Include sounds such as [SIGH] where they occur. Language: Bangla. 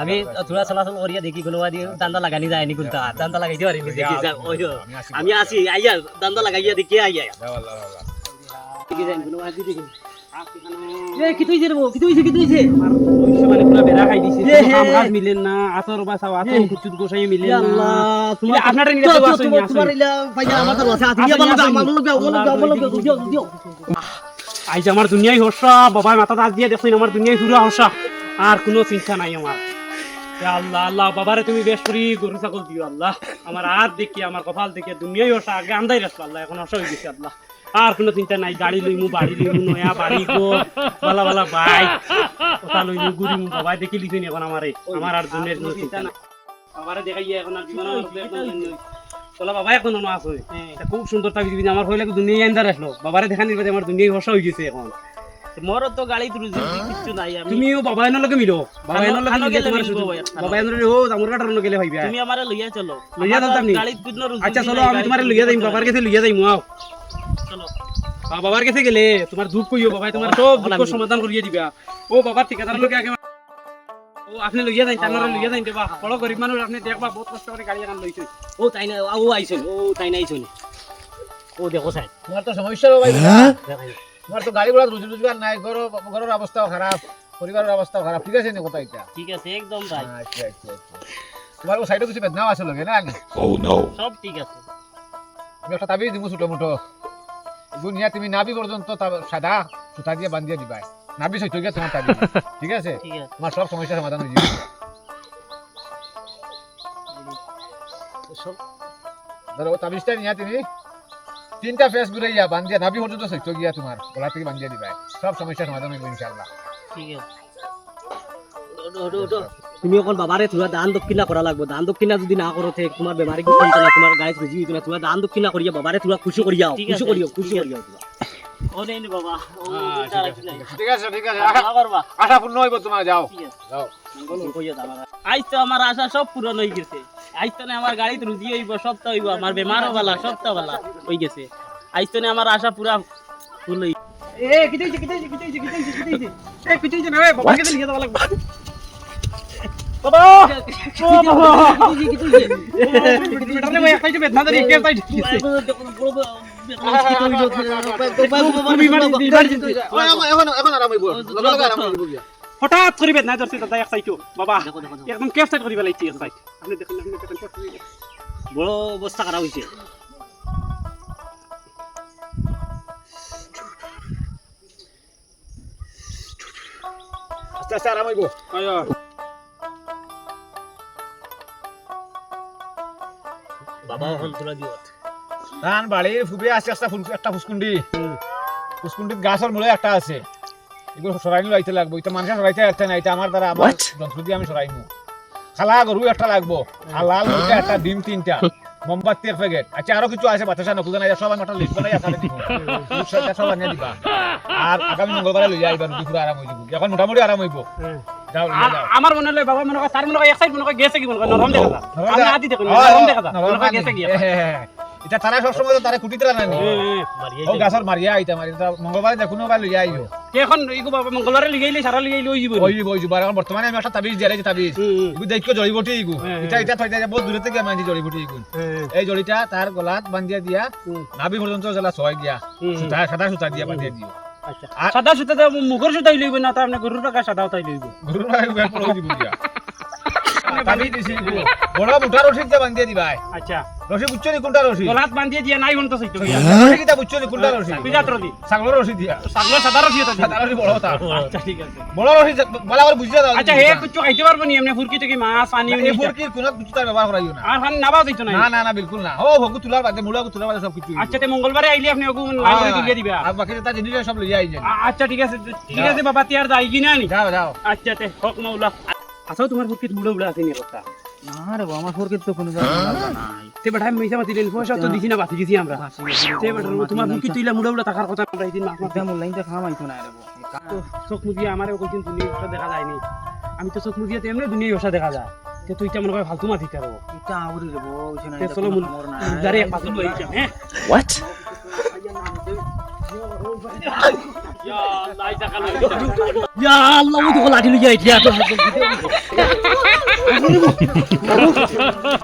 আমি থোড়া চলাচল করিয়া দেখি কোনো বাদি দান্দা লাগানি যায়নি কোনটা দান্দা লাগাই দিও দেখি। আমি আছি আইয়া দান্দা লাগাইয়া দেখি আইয়া। দেখি যাই কোনো দেখি। এ কি তুইছে রে বউ? কি তুইছে কি তুইছে মানে পুরা বেড়া খাই দিছে এ কোনো হে। কাম কাজ মিলেন না আতর বাসাও আতর কুচুর গোসাই মিলেন না। আল্লাহ তোমার ইলা, আপনারা তো- তো তো- তোমার- ইলা পাইয়া আমার তো আছে আমার আমার দিও দিও। আইজ আমার দুনিয়ায় হর্ষা বাবা মাথা দাঁত দিয়ে দেখছেন আমার দুনিয়ায় পুরা হর্ষা। আর কোনো চিন্তা নাই আমার। আল্লাহ আল্লাহ বাবারে তুমি বেশ করি গরু ছাগল দিও আল্লাহ। আমার হাত দেখি আমার কপাল দেখি দুনিয়ায় হর্ষা আগে আন্দাই রাখছো আল্লাহ এখন হর্ষা হয়ে গেছে আল্লাহ। আর কোনো চিন্তা নাই গাড়ি লইমু বাড়ি লইমু নয়া বাড়ি গো বালা বালা বাইক কথা লইমু ঘুরিমু বাবাই দেখি লিখুন এখন আমারে আমার আর কোনো চিন্তা নাই। বাবারে দেখাইয়া এখন আর জীবনে বলা বাবা এখন আছে। এটা খুব সুন্দর তাবি দিবি আমার হইলে দুনিয়ায় আন্দার আসলো। বাবারে দেখা নিবে আমার দুনিয়ায় হর্ষা হয়ে গেছে এখন। মোর তো গাড়ি তুলছি কিচ্ছু নাই আমি। তুমিও বাবা এনের লগে মিলো। বাবা এনের লগে মিলে গেলে তোমার শুধু বাবা এনের ও আমার কাটার লগে গেলে হইবে। তুমি আমারে লইয়া চলো। লইয়া আমার যাতাম নি? গাড়ি আচ্ছা চলো আমি তোমারে লইয়া নাই। বাবার কাছে লইয়া চলো বা- বাবার কাছে গেলে তোমার দুঃখ কইও বাবা তোমার সব দুঃখ সমাধান করিয়ে দিবা। ও বাবার ঠিকাদার লগে আগে ও আপনি লইয়া যাইন তার লইয়া যাইন দেবা বড় গরিব মানুষ আপনি দেখবা বহুত কষ্ট করে গাড়ি এখন লইছে। ও তাই না ও আইছেন ও তাই না আইছেন ও দেখো সাই তোমার তো সমস্যা ভাই। তোমার তো গাড়ি ঘোড়া রুজি রোজগার নাই ঘর ঘরের অবস্থাও খারাপ পরিবারের অবস্থাও খারাপ। ঠিক আছে নি কথা এটা? ঠিক আছে একদম ভাই। আচ্ছা আচ্ছা আচ্ছা। তোমার সাইডে কিছু বেদনাও আছে লগে না? সব ঠিক আছে। আমি একটা তাবিজ দিব ছোট মোটো। দুনিয়া তুমি নাবি পর্যন্ত সাদা সুতা দিয়ে বান্ধিয়ে দিবা। নাবি সইতে গিয়ে তোমার তাবিজ ঠিক আছে? ঠিক আছে। তোমার সব সমস্যা সমাধান হয়ে যাবে। ধরো তাবিজটা নিয়ে তুমি। তিনটা ফেস ঘুরাইয়া বান্ধিয়া নাবি পর্যন্ত সইতে গিয়া তোমার গলা থেকে বান্ধিয়ে দিবা। সব সমস্যা সমাধান হয়ে যাবে ইনশাআল্লাহ। ঠিক আছে। তুমি অকল বাবারে তোরা দান দক্ষিণা করা লাগবে। দান দক্ষিণা যদি না করো তে তোমার বেমারি কি চিন্তা না তোমার গায়ে বুঝি না তোমার দান দক্ষিণা করিয়া বাবারে তোরা খুশি করিয়াও খুশি করিও খুশি করিও ও বাবা ও চিন্তা রাখিস নাই। ঠিক আছে ঠিক আছে আশা পূর্ণ হইব তোমার যাও। যাও। আমার। আজ তো আমার আশা সব পূরণ হয়ে গেছে। আজ তো আমার গাড়িতে রুজি হইব সব তো হইব আমার বেমারও বালা সব তো বালা হয়ে গেছে। আজ তো আমার আশা পুরা ফুল হই এ এ না যাওয়া লাগবে। বাবা! ও বাবা! ভাই বেদনা কে তাই হঠাৎ করে বেদনা ধরছে দাদা এক সাইটো বাবা একদম কেফ সাইড করিবা লাগছে এক সাইড। আপনি দেখেন আপনি দেখেন বড় অবস্থা খারাপ হয়েছে আস্তে আস্তে আরাম হইব। আয়া। তোলা ধান বাড়ি ফুবে আস্তে আস্তে ফুল একটা ফুসকুন্ডি। ফুসকুন্ডির গাছের মূলে একটা আছে। এগুলো সরাইনি লাইতে লাগবো। এটা মানুষের সরাইতে একটা না এটা আমার দ্বারা আমার যন্ত্র দিয়ে আমি সরাইমু খালা গরু একটা লাগবো। আর লাল একটা ডিম তিনটা। মোমবাতির প্যাকেট আচ্ছা আরও কিছু আছে। বাতাসা নকুল না সব আমি একটা লিস্ট বানাই দিব। সব আনিয়ে দিবা। আর আগামী মঙ্গলবারে লইয়া আইবা নদী পুরো আরাম হয়ে যাব। এখন মোটামুটি আরাম হইব আমার মনে হয় বাবা মনে হয় তার মনে হয় এক সাইড মনে হয় গেছে কি মনে হয়? নরম দেখা যায় আমি আদি হয়, নরম দেখা যায় মনে হয় গেছে কি। [LAUGHS] এটা তারা সবসময় তো তারা কুটিতে নানি ও গাছর মারিয়া আইতা মারি তা মঙ্গলবারে দেখুন বা লইয়া আইও এখন এইগো বাবা মঙ্গলবারে লিগাইলে সারা লিগাইলে ওই জীবন ওই ওই আর এখন বর্তমানে আমি একটা তাবিজ দিয়া রাখছি তাবিজ। ইগু দেখো জড়িবটি ইগু হ্যাঁ, এটা এটা থইতা বহুত দূরে থেকে মানছি জড়িবটি ইগু এই জড়িটা তার গলাত বান্ধিয়া দিয়া। নাভি পর্যন্ত জ্বালা ছয় দিয়া সুতা সাদা সুতা দিয়া বান্ধিয়া দিও। আচ্ছা। সাদা সুতা মুখের সুতাই লইব না তার মানে গরুর টাকা সাদা তাই লইব গরুর টাকা বের পড়ে দিব দিয়া দিছি বড় মুঠা রশি দিয়া দিবাই আচ্ছা। রশি বুঝছ নি কোনটা রশি? গলাত বান্ধিয়ে দিয়া নাই হন তো সইতো কিটা বুঝছ নি কোনটা রশি? পিজাত্র দি ছাগলের রশি দিয়া। সাগলা সাদা রসি তো সাদা রশি বড় তা আচ্ছা ঠিক আছে। বড় রশি বলা করে বুঝিয়া দাও আচ্ছা হে কিছু খাইতে পারব নি এমনি? ফুরকি থেকে মাছ পানি এই ফুরকির কোন কিছু তার ব্যবহার করাইও না। আর খান নাবাও দিত না না না না বিলকুল না। ও ভগু তুলার বাদে মুলা তুলার বাদে সব কিছু আচ্ছা তে মঙ্গলবারে আইলে আপনি ওগু না করে তুলিয়ে দিবা। আর বাকি তা জিনিস সব লইয়া আইছেন আ- আচ্ছা ঠিক আছে। ঠিক আছে বাবা তিয়ার যাই কি না? নি যাও যাও। আচ্ছা তে হক মাওলা আচ্ছা তোমার ফুরকি বুড়ো বুড়ো আছে নি কথা না রে আমার ফোরকেট তো কোনো জায়গা নাই তে বেটা মিশা মাতি লেন পয়সা তো আচ্ছা। দিছি না বাতি গেছি আমরা। তে আচ্ছা। বেটা তোমার মুখি আচ্ছা। তুইলা মুড়া মুড়া থাকার কথা আমরা এদিন মাছ দাম লাইন তো খাম আইতো না রে তো চোখ মুজিয়া আমারে কইছেন তুমি এটা দেখা যায়নি। আমি তো চোখ মুজিয়া এমনি দুনিয়া ভাষা দেখা যায়। তে তুই তো মনে করে ফালতু মাতি দিতে রবো এটা আউরি রে বউ তে চলো মুন দারে এক পাঁচজন লই যাম হ্যাঁ? হোয়াট আল্লাহ লাঠি লই [LAUGHS] [LAUGHS]